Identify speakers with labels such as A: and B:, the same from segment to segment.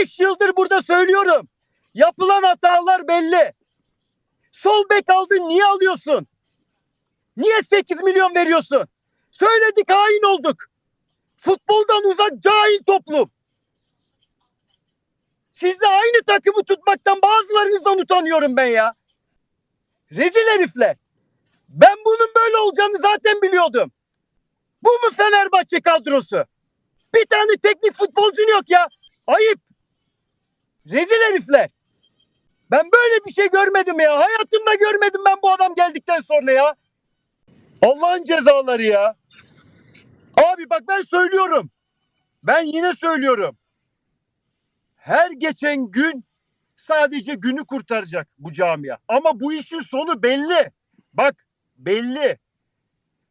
A: Beş yıldır burada söylüyorum. Yapılan hatalar belli. Sol bek aldın niye alıyorsun? Niye 8 milyon veriyorsun? Söyledik hain olduk. Futboldan uzak cahil toplum. Sizle aynı takımı tutmaktan bazılarınızdan utanıyorum ben ya. Rezil herifler. Ben bunun böyle olacağını zaten biliyordum. Bu mu Fenerbahçe kadrosu? Bir tane teknik futbolcun yok ya. Ayıp. Rezil herifler. Ben böyle bir şey görmedim ya. Hayatımda görmedim ben bu adam geldikten sonra ya. Allah'ın cezaları ya. Abi bak ben söylüyorum. Ben yine söylüyorum. Her geçen gün sadece günü kurtaracak bu camia. Ama bu işin sonu belli. Bak belli.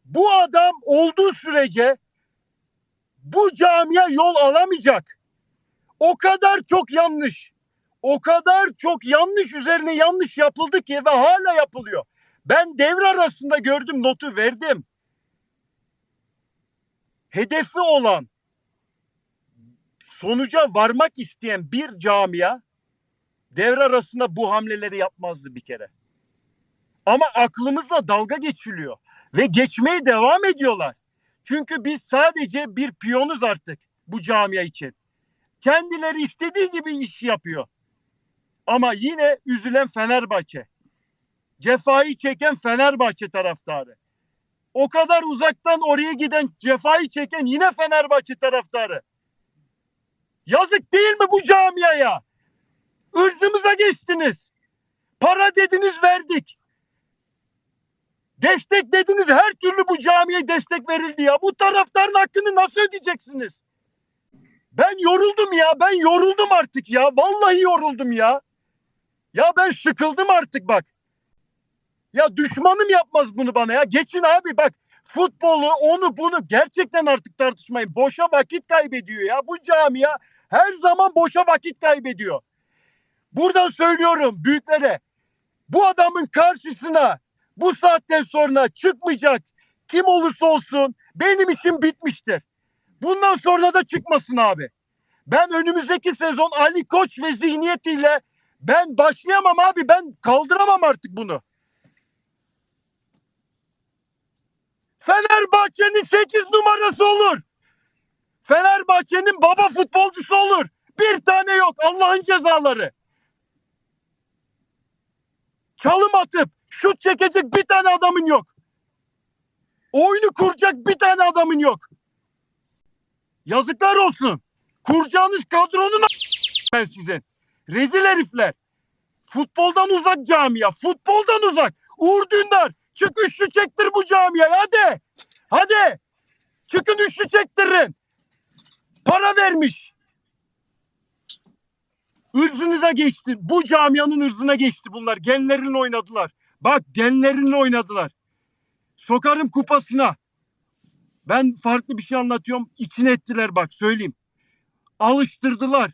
A: Bu adam olduğu sürece bu camia yol alamayacak. O kadar çok yanlış. O kadar çok yanlış üzerine yanlış yapıldı ki ve hala yapılıyor. Ben devre arasında gördüm notu verdim. Hedefi olan sonuca varmak isteyen bir camia devre arasında bu hamleleri yapmazdı bir kere. Ama aklımızla dalga geçiliyor ve geçmeye devam ediyorlar. Çünkü biz sadece bir piyonuz artık bu camia için. Kendileri istediği gibi iş yapıyor. Ama yine üzülen Fenerbahçe. Cefayı çeken Fenerbahçe taraftarı. O kadar uzaktan oraya giden cefayı çeken yine Fenerbahçe taraftarı. Yazık değil mi bu camiaya? Irzımıza geçtiniz. Para dediniz verdik. Destek dediniz her türlü bu camiye destek verildi ya. Bu taraftarın hakkını nasıl ödeyeceksiniz? Ben yoruldum ya. Ben yoruldum artık ya. Vallahi yoruldum ya. Ya ben sıkıldım artık bak. Ya düşmanım yapmaz bunu bana ya. Geçin abi bak. Futbolu onu bunu gerçekten artık tartışmayın. Boşa vakit kaybediyor ya. Bu camia her zaman boşa vakit kaybediyor. Buradan söylüyorum büyüklere. Bu adamın karşısına bu saatten sonra çıkmayacak kim olursa olsun benim için bitmiştir. Bundan sonra da çıkmasın abi. Ben önümüzdeki sezon Ali Koç ve zihniyetiyle ben başlayamam abi. Ben kaldıramam artık bunu. Fenerbahçe'nin 8 numarası olur. Fenerbahçe'nin baba futbolcusu olur. Bir tane yok Allah'ın cezaları. Çalım atıp şut çekecek bir tane adamın yok. Oyunu kuracak bir tane adamın yok. Yazıklar olsun. Kuracağınız kadronun ben sizin. Rezil herifler. Futboldan uzak camia. Futboldan uzak. Uğur Dündar. Çık üçlü çektir bu camiye. Hadi. Hadi. Çıkın üçlü çektirin. Para vermiş. Irzınıza geçti. Bu camianın ırzına geçti bunlar. Genlerini oynadılar. Bak genlerini oynadılar. Sokarım kupasına. Ben farklı bir şey anlatıyorum. İçine ettiler bak söyleyeyim. Alıştırdılar.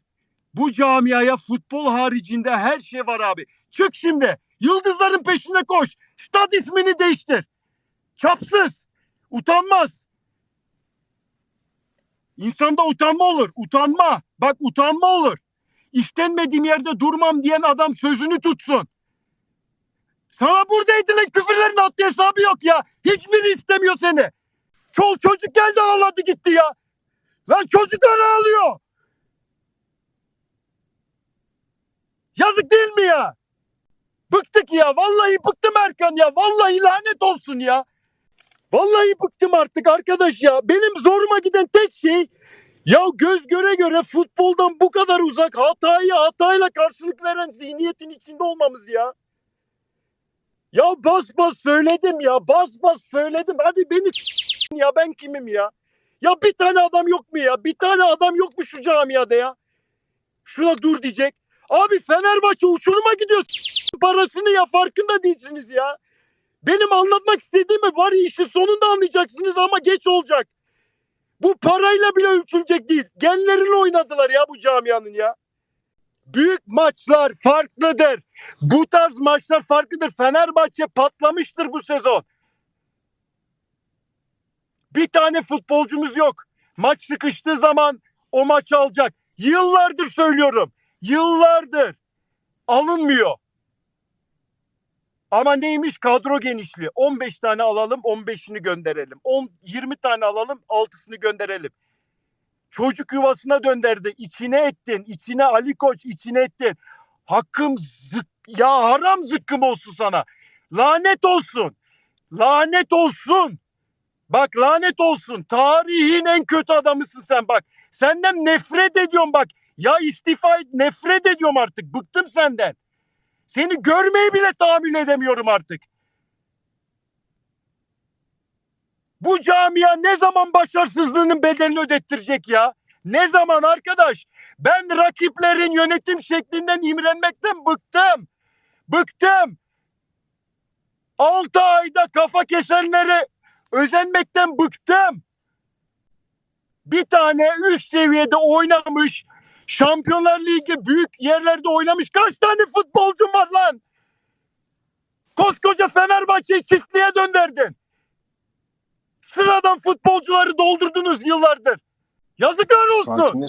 A: Bu camiaya futbol haricinde her şey var abi. Çık şimdi. Yıldızların peşine koş. Stad ismini değiştir. Çapsız. Utanmaz. İnsanda utanma olur. Utanma. Bak utanma olur. İstenmediğim yerde durmam diyen adam sözünü tutsun. Sana burada edilen küfürlerin haddi hesabı yok ya. Hiçbiri istemiyor seni. Çol çocuk geldi ağladı gitti ya. Lan çocuklar ağlıyor. Yazık değil mi ya? Bıktık ya. Vallahi bıktım Erkan ya. Vallahi lanet olsun ya. Vallahi bıktım artık arkadaş ya. Benim zoruma giden tek şey ya göz göre göre futboldan bu kadar uzak hatayı hatayla karşılık veren zihniyetin içinde olmamız ya. Ya bas bas söyledim ya. Bas bas söyledim. Hadi beni ya ben kimim ya? Ya bir tane adam yok mu ya? Bir tane adam yok mu şu camiada ya? Şuna dur diyecek. Abi Fenerbahçe uçuruma gidiyor. Parasını ya farkında değilsiniz ya. Benim anlatmak istediğimi var ya işin sonunda anlayacaksınız ama geç olacak. Bu parayla bile ölçülecek değil. Genlerini oynadılar ya bu camianın ya. Büyük maçlar farklıdır. Bu tarz maçlar farklıdır. Fenerbahçe patlamıştır bu sezon. Bir tane futbolcumuz yok. Maç sıkıştığı zaman o maçı alacak. Yıllardır söylüyorum. Yıllardır. Alınmıyor. Ama neymiş kadro genişliği. 15 tane alalım 15'ini gönderelim. 10 20 tane alalım 6'sını gönderelim. Çocuk yuvasına dönderdi. İçine ettin. içine Ali Koç içine ettin. Hakkım zık ya haram zıkkım olsun sana. Lanet olsun. Lanet olsun. Bak lanet olsun. Tarihin en kötü adamısın sen bak. Senden nefret ediyorum bak. Ya istifa et nefret ediyorum artık. Bıktım senden. Seni görmeyi bile tahammül edemiyorum artık. Bu camia ne zaman başarısızlığının bedelini ödettirecek ya? Ne zaman arkadaş? Ben rakiplerin yönetim şeklinden imrenmekten bıktım. Bıktım. 6 ayda kafa kesenlere özenmekten bıktım. Bir tane üst seviyede oynamış, Şampiyonlar Ligi büyük yerlerde oynamış kaç tane futbolcun var lan? Koskoca Fenerbahçe'yi çiftliğe döndürdün. Sıradan futbolcuları doldurdunuz yıllardır. Yazıklar olsun.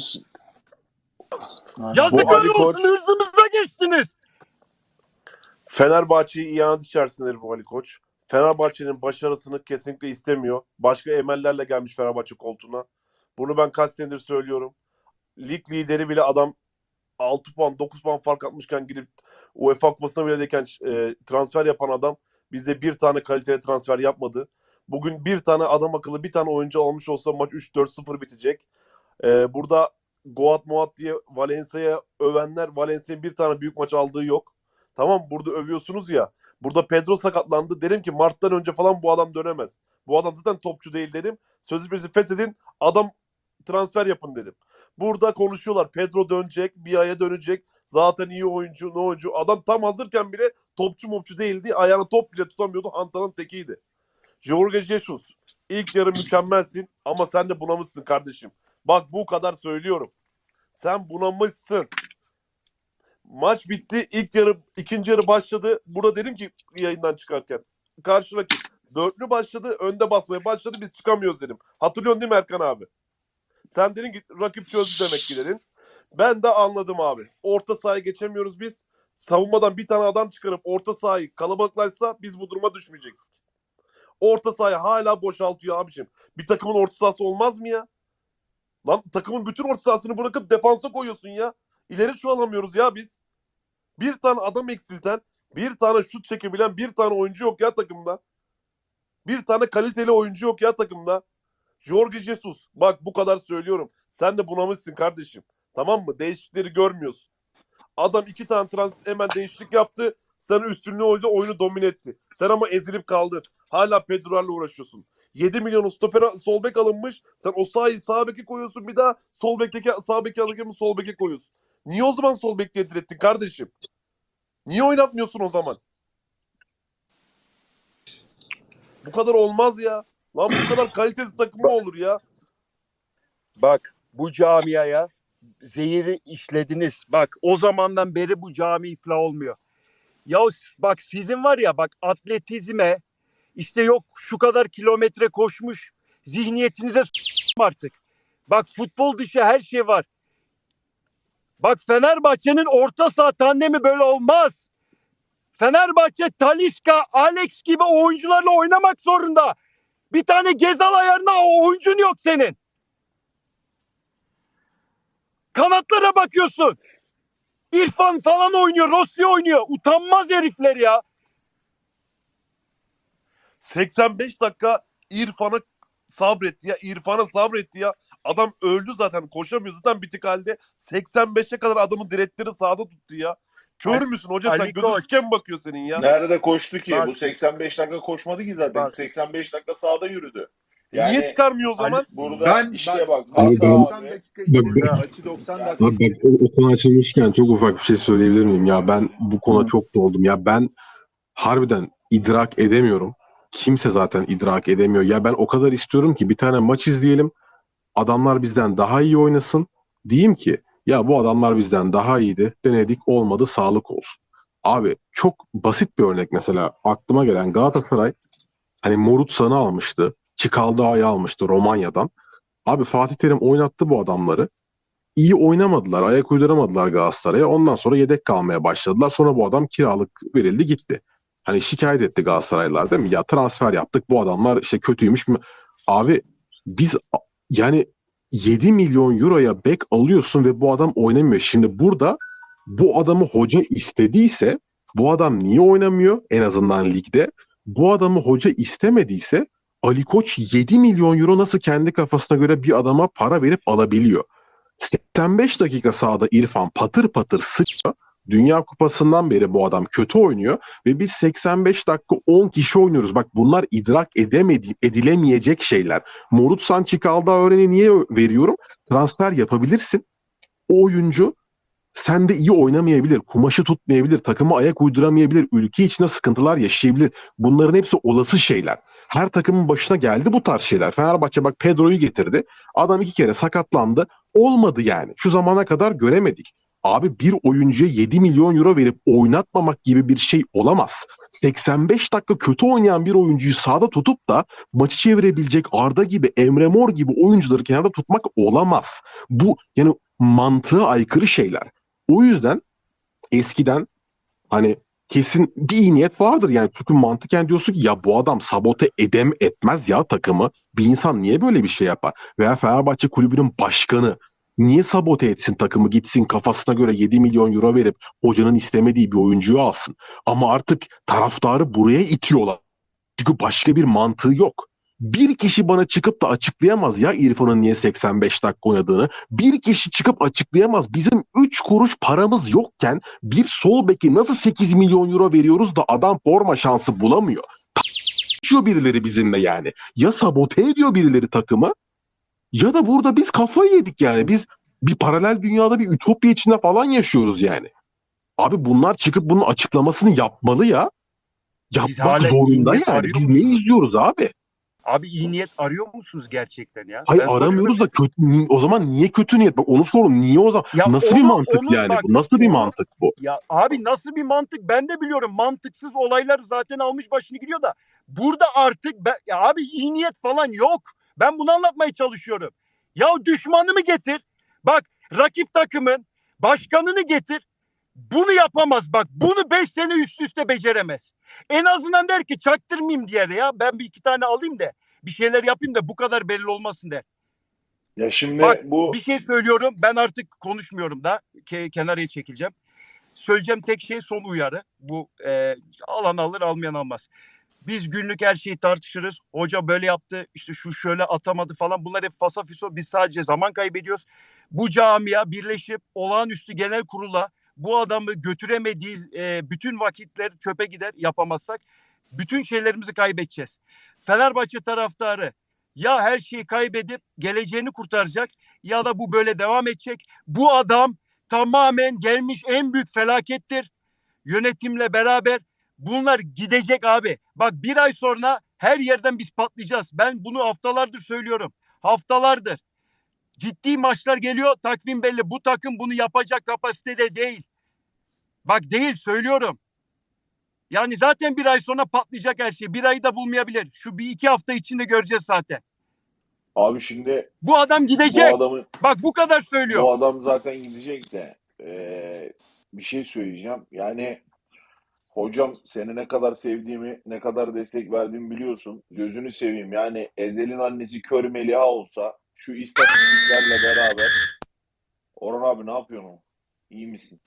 A: Yazıklar olsun.
B: Koç-
A: geçtiniz.
B: Fenerbahçe'yi ihanet içerisindedir bu Ali Koç. Fenerbahçe'nin başarısını kesinlikle istemiyor. Başka emellerle gelmiş Fenerbahçe koltuğuna. Bunu ben kaç senedir söylüyorum. Lig lideri bile adam 6 puan 9 puan fark atmışken gidip UEFA kupasına bile deyken e, transfer yapan adam bizde bir tane kaliteli transfer yapmadı. Bugün bir tane adam akıllı bir tane oyuncu olmuş olsa maç 3-4-0 bitecek. E, burada Goat Moat diye Valencia'ya övenler Valencia'nın bir tane büyük maç aldığı yok. Tamam burada övüyorsunuz ya. Burada Pedro sakatlandı. Derim ki Mart'tan önce falan bu adam dönemez. Bu adam zaten topçu değil dedim. Sözleşmesi feshedin. Adam transfer yapın dedim. Burada konuşuyorlar. Pedro dönecek. Bir aya dönecek. Zaten iyi oyuncu. Ne oyuncu. Adam tam hazırken bile topçu mopçu değildi. Ayağına top bile tutamıyordu. Hantan'ın tekiydi. Jorge Jesus. ilk yarı mükemmelsin ama sen de bunamışsın kardeşim. Bak bu kadar söylüyorum. Sen bunamışsın. Maç bitti. İlk yarı, ikinci yarı başladı. Burada dedim ki yayından çıkarken. Karşı rakip. Dörtlü başladı. Önde basmaya başladı. Biz çıkamıyoruz dedim. Hatırlıyorsun değil mi Erkan abi? Sen dedin ki rakip çözdü demek ki dedin. Ben de anladım abi. Orta sahaya geçemiyoruz biz. Savunmadan bir tane adam çıkarıp orta sahayı kalabalıklaşsa biz bu duruma düşmeyecektik. Orta sahayı hala boşaltıyor abicim. Bir takımın orta sahası olmaz mı ya? Lan takımın bütün orta sahasını bırakıp defansa koyuyorsun ya. İleri çoğalamıyoruz ya biz. Bir tane adam eksilten, bir tane şut çekebilen bir tane oyuncu yok ya takımda. Bir tane kaliteli oyuncu yok ya takımda. Jorge Jesus. Bak bu kadar söylüyorum. Sen de bunamışsın kardeşim. Tamam mı? Değişikleri görmüyorsun. Adam iki tane trans hemen değişiklik yaptı. Sana üstünlüğü oydu, oyunu domine etti. Sen ama ezilip kaldın. Hala Pedro'larla uğraşıyorsun. 7 milyon stoper sol bek alınmış. Sen o sahayı sağ beke koyuyorsun. Bir daha sol bekteki sağ beke alırken sol beke koyuyorsun. Niye o zaman sol bek diye direttin kardeşim? Niye oynatmıyorsun o zaman? Bu kadar olmaz ya. Lan bu kadar kalitesiz takım mı olur ya?
A: Bak bu camiaya zehiri işlediniz. Bak o zamandan beri bu cami iflah olmuyor. Ya bak sizin var ya bak atletizme işte yok şu kadar kilometre koşmuş zihniyetinize s- artık. Bak futbol dışı her şey var. Bak Fenerbahçe'nin orta saha tandemi böyle olmaz. Fenerbahçe Taliska, Alex gibi oyuncularla oynamak zorunda. Bir tane Gezal ayarına o oyuncun yok senin. Kanatlara bakıyorsun. İrfan falan oynuyor, Rossi oynuyor. Utanmaz herifler ya.
B: 85 dakika İrfan'a sabretti ya. İrfan'a sabretti ya. Adam öldü zaten. Koşamıyor zaten bitik halde. 85'e kadar adamın diretleri sahada tuttu ya. Kör
A: Ali-
B: müsün hoca
A: Ali
B: sen? Gözün
A: Koç.
B: tüken mi bakıyor senin ya?
C: Nerede koştu ki?
A: Bak-
C: Bu 85 dakika koşmadı ki zaten.
A: Bak-
C: 85 dakika sahada yürüdü.
B: E Niye çıkarmıyor o zaman?
C: Burada
D: Ben-
C: işte
D: ben-
C: bak.
E: Abi ben-
D: 90 dakika burada. Açı 90 dakika.
E: Abi bak o, o konu açılmışken çok ufak bir şey söyleyebilir miyim? Ya ben bu konu çok doldum. Ya ben harbiden idrak edemiyorum. Kimse zaten idrak edemiyor. Ya ben o kadar istiyorum ki bir tane maç izleyelim. Adamlar bizden daha iyi oynasın. Diyeyim ki ya bu adamlar bizden daha iyiydi. Denedik olmadı sağlık olsun. Abi çok basit bir örnek mesela aklıma gelen Galatasaray hani Morutsan'ı almıştı. Çikaldağ'ı almıştı Romanya'dan. Abi Fatih Terim oynattı bu adamları. iyi oynamadılar, ayak uyduramadılar Galatasaray'a. Ondan sonra yedek kalmaya başladılar. Sonra bu adam kiralık verildi gitti. Hani şikayet etti Galatasaraylılar değil mi? Ya transfer yaptık bu adamlar işte kötüymüş. Abi biz yani 7 milyon euroya bek alıyorsun ve bu adam oynamıyor. Şimdi burada bu adamı hoca istediyse bu adam niye oynamıyor en azından ligde? Bu adamı hoca istemediyse Ali Koç 7 milyon euro nasıl kendi kafasına göre bir adama para verip alabiliyor? 85 dakika sahada İrfan patır patır sıçıyor. Dünya Kupası'ndan beri bu adam kötü oynuyor ve biz 85 dakika 10 kişi oynuyoruz. Bak bunlar idrak edemedi, edilemeyecek şeyler. Morut Sançikalda örneğini niye veriyorum? Transfer yapabilirsin. O oyuncu sende iyi oynamayabilir, kumaşı tutmayabilir, takıma ayak uyduramayabilir, ülke içinde sıkıntılar yaşayabilir. Bunların hepsi olası şeyler. Her takımın başına geldi bu tarz şeyler. Fenerbahçe bak Pedro'yu getirdi. Adam iki kere sakatlandı. Olmadı yani. Şu zamana kadar göremedik. Abi bir oyuncuya 7 milyon euro verip oynatmamak gibi bir şey olamaz. 85 dakika kötü oynayan bir oyuncuyu sahada tutup da maçı çevirebilecek Arda gibi, Emre Mor gibi oyuncuları kenarda tutmak olamaz. Bu yani mantığa aykırı şeyler. O yüzden eskiden hani kesin bir iyi niyet vardır yani çünkü mantıken diyorsun ki ya bu adam sabote edem etmez ya takımı. Bir insan niye böyle bir şey yapar? Veya Fenerbahçe kulübünün başkanı niye sabote etsin takımı gitsin kafasına göre 7 milyon euro verip hocanın istemediği bir oyuncuyu alsın. Ama artık taraftarı buraya itiyorlar. Çünkü başka bir mantığı yok. Bir kişi bana çıkıp da açıklayamaz ya İrfan'ın niye 85 dakika oynadığını. Bir kişi çıkıp açıklayamaz. Bizim 3 kuruş paramız yokken bir sol beki nasıl 8 milyon euro veriyoruz da adam forma şansı bulamıyor. Tartışıyor birileri bizimle yani. Ya sabote ediyor birileri takımı ya da burada biz kafayı yedik yani. Biz bir paralel dünyada bir ütopya içinde falan yaşıyoruz yani. Abi bunlar çıkıp bunun açıklamasını yapmalı ya. Yapmak zorunda yani. Biz ne izliyoruz abi?
A: Abi iyi niyet arıyor musunuz gerçekten ya?
E: Hayır
A: Ben
E: aramıyoruz da kötü, o zaman niye kötü niyet? Bak onu sorun. Niye o zaman?
A: Ya
E: nasıl bir
A: onu-
E: mantık
A: onu
E: yani
A: bak,
E: bu? Nasıl bir mantık bu?
A: Ya abi nasıl bir mantık ben de biliyorum. Mantıksız olaylar zaten almış başını gidiyor da. Burada artık ben, ya abi iyi niyet falan yok. Ben bunu anlatmaya çalışıyorum. Ya düşmanımı getir. Bak rakip takımın başkanını getir. Bunu yapamaz bak. Bunu 5 sene üst üste beceremez. En azından der ki çaktırmayayım diğer ya. Ben bir iki tane alayım da bir şeyler yapayım da bu kadar belli olmasın der.
C: Ya şimdi
A: Bak,
C: bu
A: Bir şey söylüyorum. Ben artık konuşmuyorum da. Ke- kenarıya çekileceğim. Söyleyeceğim tek şey son uyarı. Bu e, alan alır almayan almaz. Biz günlük her şeyi tartışırız. Hoca böyle yaptı. işte şu şöyle atamadı falan. Bunlar hep fasafiso. Biz sadece zaman kaybediyoruz. Bu camia birleşip olağanüstü genel kurula bu adamı götüremediği e, bütün vakitler çöpe gider yapamazsak. Bütün şeylerimizi kaybedeceğiz. Fenerbahçe taraftarı ya her şeyi kaybedip geleceğini kurtaracak ya da bu böyle devam edecek. Bu adam tamamen gelmiş en büyük felakettir. Yönetimle beraber bunlar gidecek abi. Bak bir ay sonra her yerden biz patlayacağız. Ben bunu haftalardır söylüyorum. Haftalardır. Ciddi maçlar geliyor. Takvim belli. Bu takım bunu yapacak kapasitede değil. Bak değil söylüyorum. Yani zaten bir ay sonra patlayacak her şey. Bir ayı da bulmayabilir. Şu bir iki hafta içinde göreceğiz zaten.
C: abi şimdi
A: Bu adam
C: bu
A: gidecek.
C: adamın
A: Bak bu kadar söylüyor.
C: bu adam zaten gidecek de eee, bir şey söyleyeceğim. Yani hocam seni ne kadar sevdiğimi, ne kadar destek verdiğimi biliyorsun. Gözünü seveyim. Yani Ezel'in annesi Kör Meliha olsa şu istatistiklerle beraber Orhan abi ne yapıyorsun? İyi misin?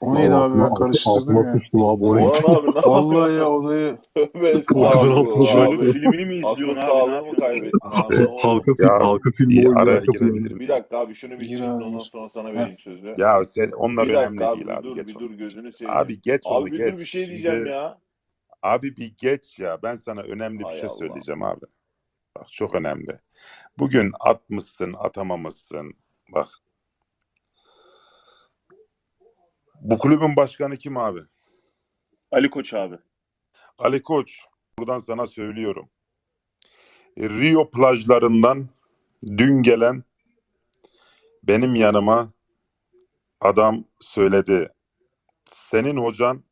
D: O neydi abi ben karıştırdım ya.
E: sıçtım abi o neydi?
C: Orhan abi ne yapıyorsun?
D: Vallahi ya
E: şöyle
C: abi.
E: bir-
F: filmini mi izliyorsun abi? Ne
C: sağlığını mı
F: yapıyorsun?
C: kaybettin abi?
E: Halka,
G: Ya,
E: halka filmi
G: Bir
E: oynuyor.
G: araya girebilirim.
C: Bir dakika abi şunu de
D: abi.
C: ondan sonra sana vereyim sözü.
G: Ya sen onlar
C: bir
G: önemli
C: abi,
G: değil
C: bir
G: abi.
C: dur
G: geç
C: bir dur gözünü seveyim.
G: Abi geç onu
C: Abi bir
G: geç.
C: dur bir şey diyeceğim ya.
G: Abi bir geç ya. Ben sana önemli bir şey
C: Allah.
G: söyleyeceğim abi. Bak çok önemli. Bugün atmışsın, atamamışsın. Bak. Bu kulübün başkanı kim abi?
F: Ali Koç abi.
G: Ali Koç. Buradan sana söylüyorum. Rio plajlarından dün gelen benim yanıma adam söyledi. Senin hocan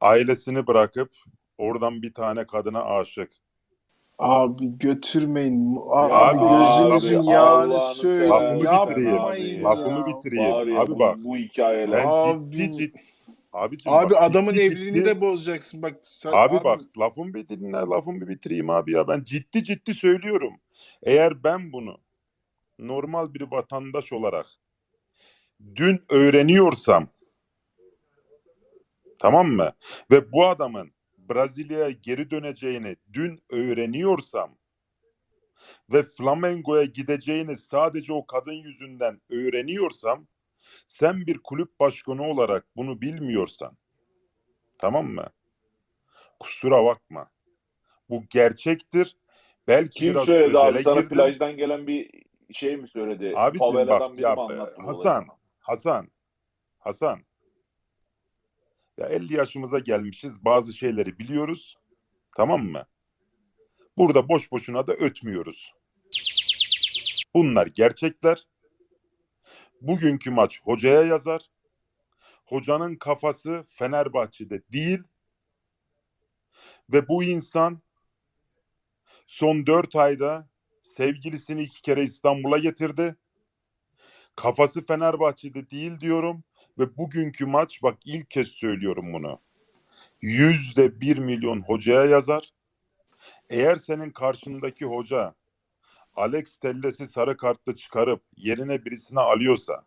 G: ailesini bırakıp oradan bir tane kadına aşık.
D: Abi götürmeyin. Abi,
G: Abi,
D: gözünüzün
G: abi,
D: yağını
C: Allah'ını
D: söyleyin.
G: Lafımı bitireyim.
D: Yapmayın
G: Lafımı
D: ya.
G: bitireyim.
C: Var ya,
G: Abi
C: bu,
G: bak.
C: bu hikayeler.
G: Ben
D: Abi-
G: ciddi ciddi. Abicim
D: Abi
G: bak,
D: adamın
G: ciddi
D: evliliğini
G: ciddi-
D: de bozacaksın. Bak sen,
G: Abi, bak lafımı bir dinle lafımı bir bitireyim abi ya. Ben ciddi ciddi söylüyorum. Eğer ben bunu normal bir vatandaş olarak dün öğreniyorsam tamam mı? Ve bu adamın Brezilya'ya geri döneceğini dün öğreniyorsam ve Flamengo'ya gideceğini sadece o kadın yüzünden öğreniyorsam sen bir kulüp başkanı olarak bunu bilmiyorsan tamam mı? Kusura bakma. Bu gerçektir. Belki
C: Kim
G: biraz
C: söyledi abi? Sana
G: girdim.
C: plajdan gelen bir şey mi söyledi? Faveladan
G: bak ya Hasan,
C: olayı?
G: Hasan, Hasan. Ya 50 yaşımıza gelmişiz. Bazı şeyleri biliyoruz. Tamam mı? Burada boş boşuna da ötmüyoruz. Bunlar gerçekler. Bugünkü maç hocaya yazar. Hocanın kafası Fenerbahçe'de değil. Ve bu insan son 4 ayda sevgilisini iki kere İstanbul'a getirdi. Kafası Fenerbahçe'de değil diyorum. Ve bugünkü maç bak ilk kez söylüyorum bunu. Yüzde bir milyon hocaya yazar. Eğer senin karşındaki hoca Alex Telles'i sarı kartla çıkarıp yerine birisini alıyorsa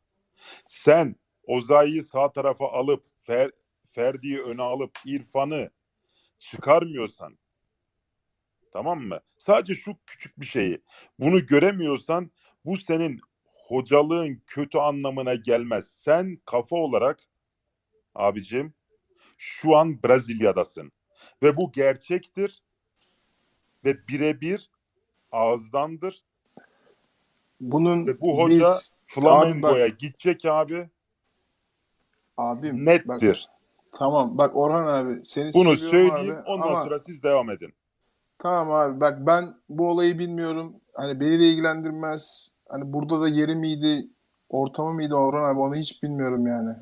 G: sen Ozay'ı sağ tarafa alıp Fer, Ferdi'yi öne alıp İrfan'ı çıkarmıyorsan tamam mı? Sadece şu küçük bir şeyi bunu göremiyorsan bu senin hocalığın kötü anlamına gelmez. Sen kafa olarak abicim şu an Brezilya'dasın ve bu gerçektir ve birebir ağızdandır
D: bunun
G: ve bu hoca
D: biz abi
G: Flamengo'ya
D: bak
G: gidecek abi
D: abim
G: nettir.
D: bak tamam bak Orhan abi seni
G: Bunu söyleyeyim
D: abi
G: ondan
D: ama
G: sonra siz devam edin.
D: tamam abi bak ben bu olayı bilmiyorum. Hani beni de ilgilendirmez. Hani burada da yeri miydi, ortamı mıydı Orhan abi onu hiç bilmiyorum yani.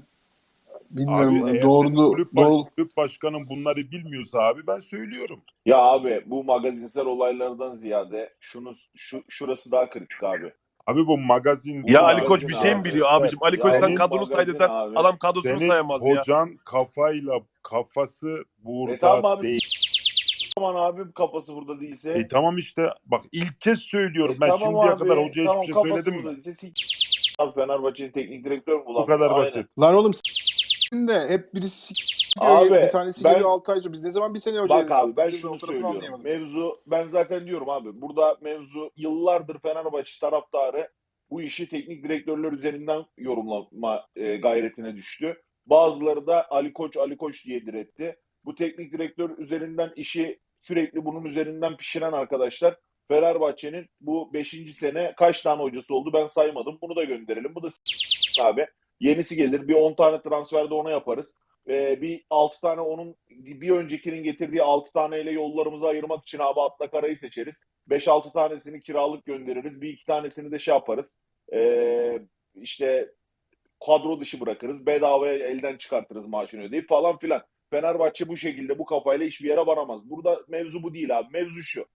D: Bilmiyorum.
G: Abi
D: doğru
G: kulüp, baş-
D: doğru
G: kulüp başkanın bunları bilmiyorsa abi ben söylüyorum.
C: Ya abi bu magazinsel olaylardan ziyade şunu şu şurası daha kritik abi.
G: Abi bu magazin...
B: Ya
C: Bu
B: Ali Koç bir şey mi
C: abi.
B: biliyor abicim? Ali Koç sen kadronu say desen
C: abi.
B: adam kadrosunu sayamaz ya.
G: hocan kafayla kafası burada
C: E tamam abi.
G: değil.
C: Aman abi kafası burada değilse.
G: E tamam işte bak ilk kez söylüyorum
C: E
G: ben
C: tamam
G: şimdiye
C: abi,
G: kadar hocaya
C: tamam,
G: hiçbir şey
C: kafası
G: söyledim
C: burada
G: mi?
C: değilse sik- Abi Fenerbahçe'nin teknik direktörü mü
G: Bu kadar
C: Aynen.
G: basit.
D: Lan oğlum s**tin de hep birisi s***
C: Abi,
D: diyor. bir tanesi
C: ben-
D: geliyor 6 ay sonra. Biz ne zaman bir sene hoca
C: Bak abi ben şunu söylüyorum. Mevzu ben zaten diyorum abi. Burada mevzu yıllardır Fenerbahçe taraftarı bu işi teknik direktörler üzerinden yorumlama e, gayretine düştü. Bazıları da Ali Koç Ali Koç diye diretti. Bu teknik direktör üzerinden işi sürekli bunun üzerinden pişiren arkadaşlar Fenerbahçe'nin bu 5. sene kaç tane hocası oldu ben saymadım. Bunu da gönderelim. Bu da abi. Yenisi gelir. Bir 10 tane transferde ona yaparız. Ee, bir 6 tane onun bir öncekinin getirdiği 6 taneyle yollarımızı ayırmak için abi Atla Kara'yı seçeriz. 5-6 tanesini kiralık göndeririz. Bir iki tanesini de şey yaparız. Ee, işte kadro dışı bırakırız. Bedavaya elden çıkartırız maaşını ödeyip falan filan. Fenerbahçe bu şekilde bu kafayla hiçbir yere varamaz. Burada mevzu bu değil abi. Mevzu şu.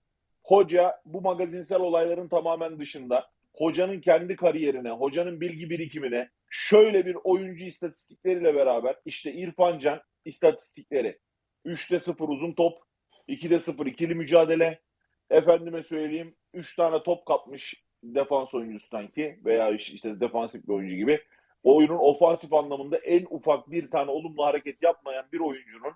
C: Hoca bu magazinsel olayların tamamen dışında hocanın kendi kariyerine, hocanın bilgi birikimine şöyle bir oyuncu istatistikleriyle beraber işte İrfan Can istatistikleri 3'te 0 uzun top, 2'de 0 ikili mücadele. Efendime söyleyeyim 3 tane top kapmış defans oyuncusu sanki veya işte defansif bir oyuncu gibi. Oyunun ofansif anlamında en ufak bir tane olumlu hareket yapmayan bir oyuncunun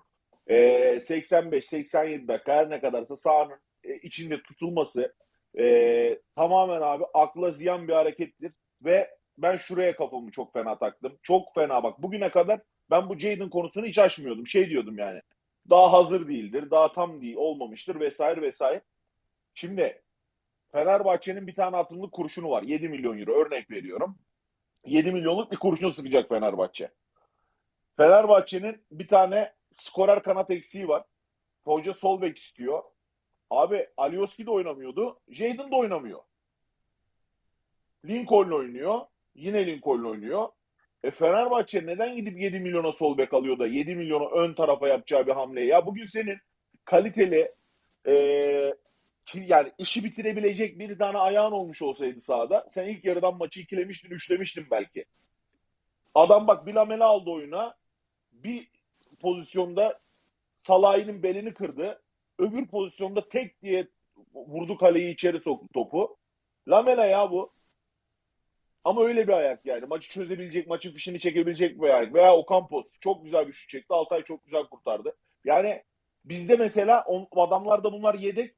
C: eee, 85-87 dakika her ne kadarsa sahanın e, içinde tutulması e, tamamen abi akla ziyan bir harekettir ve ben şuraya kafamı çok fena taktım. Çok fena bak. Bugüne kadar ben bu Jadon konusunu hiç açmıyordum. Şey diyordum yani. Daha hazır değildir. Daha tam değil olmamıştır vesaire vesaire. Şimdi Fenerbahçe'nin bir tane atımlık kurşunu var. 7 milyon euro örnek veriyorum. 7 milyonluk bir kurşun sıkacak Fenerbahçe. Fenerbahçe'nin bir tane skorer kanat eksiği var. Hoca sol bek istiyor. Abi Alioski de oynamıyordu. Jadon da oynamıyor. Lincoln oynuyor. Yine Lincoln oynuyor. E Fenerbahçe neden gidip 7 milyona sol bek alıyor da 7 milyonu ön tarafa yapacağı bir hamle? Ya bugün senin kaliteli e, yani işi bitirebilecek bir tane ayağın olmuş olsaydı sahada sen ilk yarıdan maçı ikilemiştin, üçlemiştin belki. Adam bak bir lamela aldı oyuna. Bir pozisyonda Salah'ın belini kırdı. Öbür pozisyonda tek diye vurdu kaleyi içeri soktu topu. Lamela ya bu. Ama öyle bir ayak yani. Maçı çözebilecek, maçın fişini çekebilecek bir ayak. Veya Ocampos çok güzel bir şut çekti. Altay çok güzel kurtardı. Yani bizde mesela on, adamlarda bunlar yedek.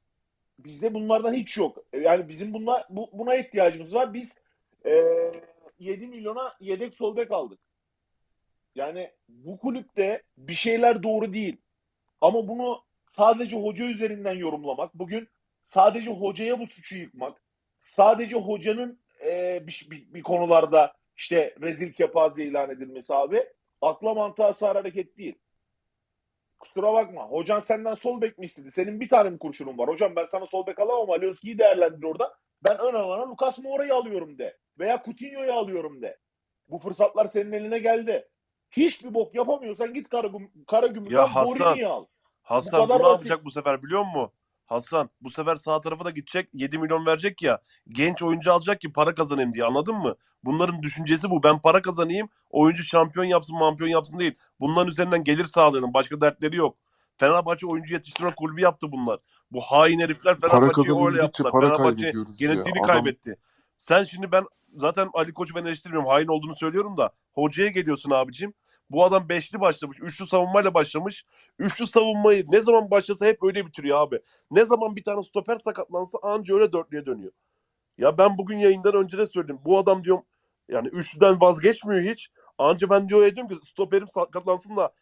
C: Bizde bunlardan hiç yok. Yani bizim bunlar, bu, buna ihtiyacımız var. Biz e, 7 milyona yedek sol bek aldık. Yani bu kulüpte bir şeyler doğru değil. Ama bunu sadece hoca üzerinden yorumlamak, bugün sadece hocaya bu suçu yıkmak, sadece hocanın e, bir, bir, bir konularda işte rezil kepaze ilan edilmesi abi akla mantığa sığar hareket değil. Kusura bakma. Hocan senden sol bek mi istedi? Senin bir tane mi kurşunun var? Hocam ben sana sol bek alamam. Alioski'yi değerlendir orada. Ben ön alana Lucas Moura'yı alıyorum de. Veya Coutinho'yu alıyorum de. Bu fırsatlar senin eline geldi. Hiçbir bok yapamıyorsan git Karagüm Karagümrük'ten Mourinho'yu al.
B: Hasan bu, ne
C: basit.
B: yapacak bu sefer biliyor musun? Hasan bu sefer sağ tarafa da gidecek 7 milyon verecek ya genç oyuncu alacak ki para kazanayım diye anladın mı? Bunların düşüncesi bu ben para kazanayım oyuncu şampiyon yapsın mampiyon yapsın değil. Bunların üzerinden gelir sağlayalım başka dertleri yok. Fenerbahçe oyuncu yetiştirme kulübü yaptı bunlar. Bu hain herifler Fenerbahçe'yi öyle yaptılar.
H: para
B: Fenerbahçe
H: kaybediyoruz ya.
B: genetiğini
H: Adam
B: kaybetti. Sen şimdi ben zaten Ali Koç'u ben eleştirmiyorum. Hain olduğunu söylüyorum da hocaya geliyorsun abicim. Bu adam beşli başlamış. Üçlü savunmayla başlamış. Üçlü savunmayı ne zaman başlasa hep öyle bitiriyor abi. Ne zaman bir tane stoper sakatlansa anca öyle dörtlüye dönüyor. Ya ben bugün yayından önce de söyledim. Bu adam diyorum yani üçlüden vazgeçmiyor hiç. Anca ben diyor ediyorum ki stoperim sakatlansın da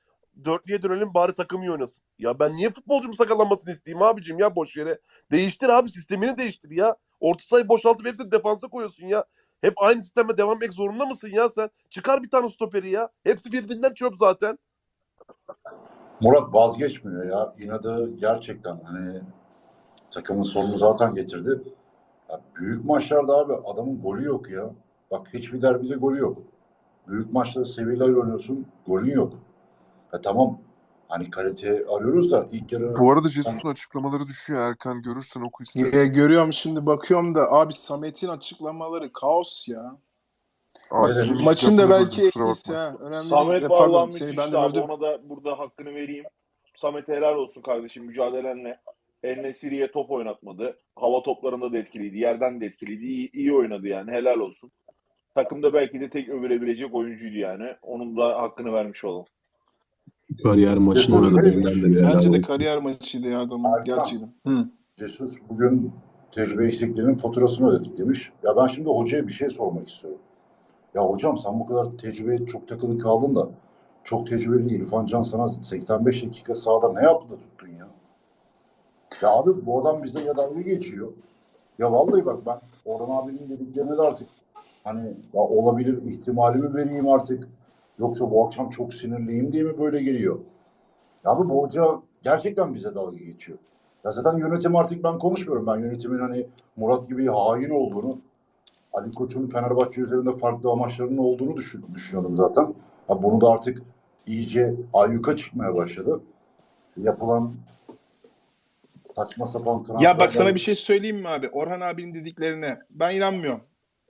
B: dörtlüye dönelim bari takım iyi oynasın. Ya ben niye futbolcumun sakatlanmasını isteyeyim abicim ya boş yere. Değiştir abi sistemini değiştir ya. Orta sahayı boşaltıp hepsini defansa koyuyorsun ya. Hep aynı sisteme devam etmek zorunda mısın ya sen? Çıkar bir tane stoperi ya. Hepsi birbirinden çöp zaten.
I: Murat vazgeçmiyor ya. İnadı gerçekten hani takımın sonunu zaten getirdi. Ya büyük maçlarda abi adamın golü yok ya. Bak hiçbir derbide golü yok. Büyük maçlarda Sevilla'yla oynuyorsun golün yok. E tamam hani kalite arıyoruz da ilk yarı
H: bu arada Jesus'un açıklamaları düşüyor. Erkan görürsen oku isterim.
D: Ya, görüyorum şimdi bakıyorum da abi Samet'in açıklamaları kaos ya.
H: Abi,
D: Maçın da belki etkisi ha. Önemli
C: Samet
D: değil.
C: vallahi
D: Pardon
C: müthişti
D: seni ben de
C: abi. Ona da burada hakkını vereyim. Samet'e helal olsun kardeşim mücadelenle. Eline Siri'ye top oynatmadı. Hava toplarında da etkiliydi. Yerden de etkiliydi. İyi, iyi oynadı yani. Helal olsun. Takımda belki de tek övülebilecek oyuncuydu yani. Onun da hakkını vermiş olalım.
E: Kariyer maçını
I: Jesus
E: oynadı.
I: neymiş?
E: Benden de bir
D: Bence de kariyer maçıydı ya adamın
I: Erkan.
D: gerçekten. Hı.
I: Jesus bugün tecrübe eksikliğinin faturasını ödedik demiş. Ya ben şimdi hocaya bir şey sormak istiyorum. Ya hocam sen bu kadar tecrübeye çok takılı kaldın da çok tecrübeli İrfan Can sana 85 dakika sahada ne yaptı da tuttun ya? Ya abi bu adam bizde ya dalga geçiyor. Ya vallahi bak ben Orhan abinin dediklerine de artık hani ya olabilir ihtimalimi vereyim artık. Yoksa bu akşam çok sinirliyim diye mi böyle geliyor? Ya bu hoca gerçekten bize dalga geçiyor. Ya zaten yönetim artık ben konuşmuyorum. Ben yönetimin hani Murat gibi hain olduğunu, Ali Koç'un Fenerbahçe üzerinde farklı amaçlarının olduğunu düşün, düşünüyorum zaten. Ha bunu da artık iyice ayyuka çıkmaya başladı. Yapılan saçma sapan transferler.
D: Ya bak sana bir şey söyleyeyim mi abi? Orhan abinin dediklerine ben inanmıyorum.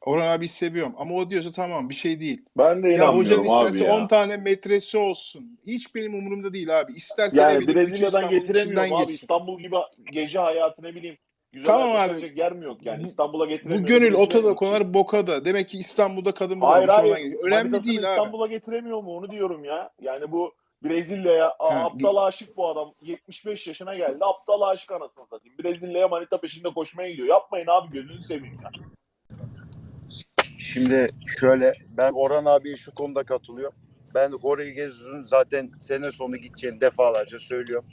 D: Orhan abi seviyorum ama o diyorsa tamam bir şey değil.
C: Ben de
D: Ya
C: inanmıyorum
D: hocanın
C: abi
D: isterse
C: ya.
D: 10 tane metresi olsun. Hiç benim umurumda değil abi. İsterse
C: Yani
D: ne bileyim
C: Brezilya'dan getiremiyorum abi.
D: geçsin.
C: İstanbul gibi gece hayatı ne bileyim. Güzel
D: Tamam abi.
C: yer mi yok yani?
D: Bu-
C: İstanbul'a
D: Bu
C: getiremiyorum.
D: gönül
C: Brezilya-
D: otoda konar bokada. Demek ki İstanbul'da kadın
C: Hayır
D: bulamamış
C: hayır.
D: geliyor. Önemli değil abi.
C: İstanbul'a getiremiyor mu onu diyorum ya. Yani bu Brezilya'ya aptal aşık bu adam. 75 yaşına geldi. Aptal aşık anasını satayım. Brezilya'ya manita peşinde koşmaya gidiyor. Yapmayın abi gözünü seveyim ya.
A: Şimdi şöyle ben Orhan abiye şu konuda katılıyorum. Ben Jorge Jesus'un zaten sene sonu gideceğini defalarca söylüyorum.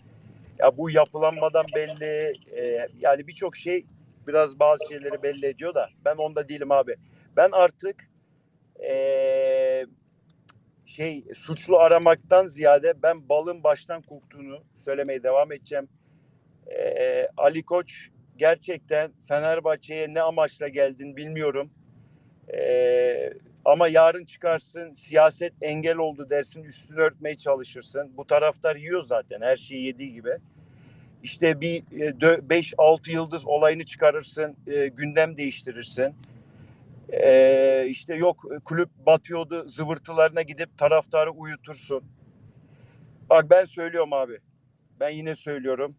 A: Ya bu yapılanmadan belli. e, yani birçok şey biraz bazı şeyleri belli ediyor da ben onda değilim abi. Ben artık e, şey suçlu aramaktan ziyade ben balın baştan koktuğunu söylemeye devam edeceğim. E, Ali Koç gerçekten Fenerbahçe'ye ne amaçla geldin bilmiyorum. Ee, ama yarın çıkarsın siyaset engel oldu dersin üstünü örtmeye çalışırsın. Bu taraftar yiyor zaten her şeyi yediği gibi. işte bir 5-6 yıldız olayını çıkarırsın, e, gündem değiştirirsin. E, işte yok kulüp batıyordu zıvırtılarına gidip taraftarı uyutursun. Bak ben söylüyorum abi. Ben yine söylüyorum.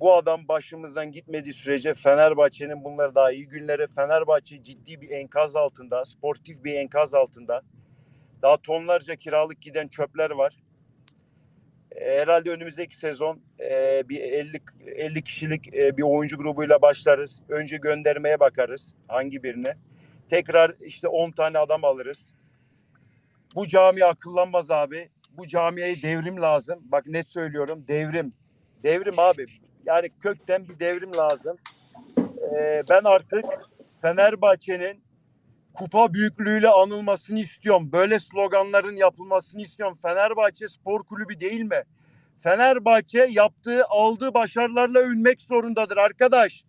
A: Bu adam başımızdan gitmediği sürece Fenerbahçe'nin bunlar daha iyi günleri. Fenerbahçe ciddi bir enkaz altında, sportif bir enkaz altında. Daha tonlarca kiralık giden çöpler var. E, herhalde önümüzdeki sezon e, bir 50 50 kişilik e, bir oyuncu grubuyla başlarız. Önce göndermeye bakarız hangi birine. Tekrar işte 10 tane adam alırız. Bu cami akıllanmaz abi. Bu camiye devrim lazım. Bak net söylüyorum devrim. Devrim abi. Yani kökten bir devrim lazım. Ee, ben artık Fenerbahçe'nin kupa büyüklüğüyle anılmasını istiyorum. Böyle sloganların yapılmasını istiyorum. Fenerbahçe spor kulübü değil mi? Fenerbahçe yaptığı, aldığı başarılarla övünmek zorundadır arkadaş.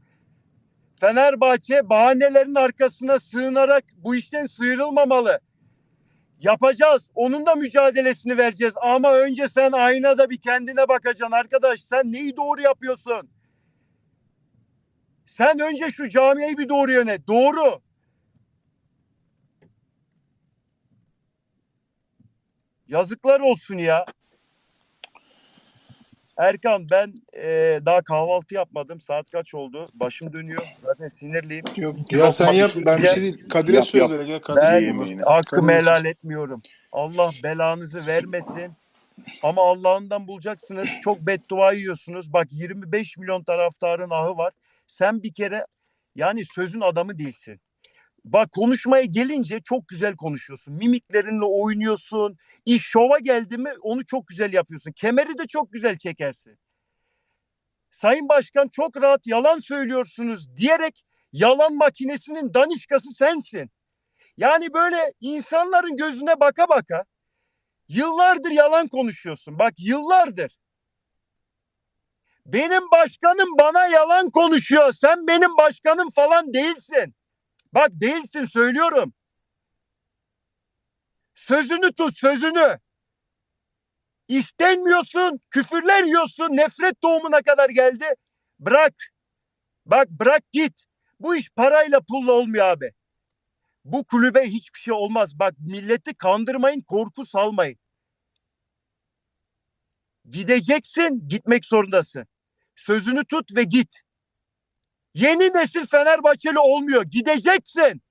A: Fenerbahçe bahanelerin arkasına sığınarak bu işten sıyrılmamalı. Yapacağız. Onun da mücadelesini vereceğiz. Ama önce sen aynada bir kendine bakacaksın arkadaş. Sen neyi doğru yapıyorsun? Sen önce şu camiyeyi bir doğru yönet. Doğru. Yazıklar olsun ya. Erkan ben e, daha kahvaltı yapmadım. Saat kaç oldu? Başım dönüyor. Zaten sinirliyim.
D: Yok ya sen yap ben bir şey değil. Kadir'e
F: Yap,
D: söz
F: yap.
D: ver. Gel Kadir
A: Ben hakkımı
D: Kadir
A: helal etmiyorum. Allah belanızı vermesin. Ama Allah'ından bulacaksınız. Çok beddua yiyorsunuz. Bak 25 milyon taraftarın ahı var. Sen bir kere yani sözün adamı değilsin. Bak konuşmaya gelince çok güzel konuşuyorsun. Mimiklerinle oynuyorsun. İş şova geldi mi onu çok güzel yapıyorsun. Kemeri de çok güzel çekersin. Sayın Başkan çok rahat yalan söylüyorsunuz diyerek yalan makinesinin danışkası sensin. Yani böyle insanların gözüne baka baka yıllardır yalan konuşuyorsun. Bak yıllardır. Benim başkanım bana yalan konuşuyor. Sen benim başkanım falan değilsin. Bak değilsin söylüyorum. Sözünü tut sözünü. İstenmiyorsun, küfürler yiyorsun, nefret doğumuna kadar geldi. Bırak. Bak bırak git. Bu iş parayla pulla olmuyor abi. Bu kulübe hiçbir şey olmaz. Bak milleti kandırmayın, korku salmayın. Gideceksin, gitmek zorundasın. Sözünü tut ve git. Yeni nesil Fenerbahçeli olmuyor. Gideceksin.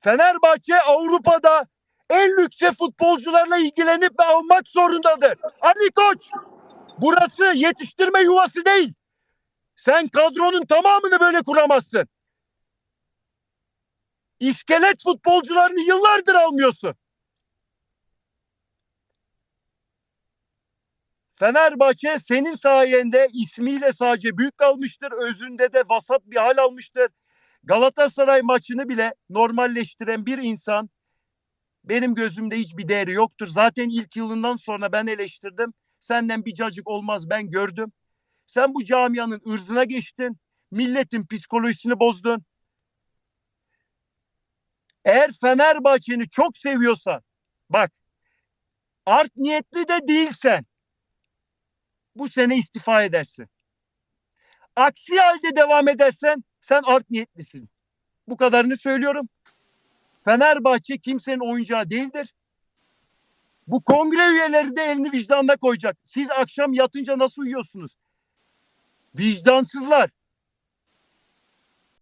A: Fenerbahçe Avrupa'da en lükse futbolcularla ilgilenip almak zorundadır. Ali Koç, burası yetiştirme yuvası değil. Sen kadronun tamamını böyle kuramazsın. İskelet futbolcularını yıllardır almıyorsun. Fenerbahçe senin sayende ismiyle sadece büyük kalmıştır. Özünde de vasat bir hal almıştır. Galatasaray maçını bile normalleştiren bir insan benim gözümde hiçbir değeri yoktur. Zaten ilk yılından sonra ben eleştirdim. Senden bir cacık olmaz ben gördüm. Sen bu camianın ırzına geçtin. Milletin psikolojisini bozdun. Eğer Fenerbahçe'ni çok seviyorsan bak art niyetli de değilsen bu sene istifa edersin. Aksi halde devam edersen sen art niyetlisin. Bu kadarını söylüyorum. Fenerbahçe kimsenin oyuncağı değildir. Bu kongre üyeleri de elini vicdanına koyacak. Siz akşam yatınca nasıl uyuyorsunuz? Vicdansızlar.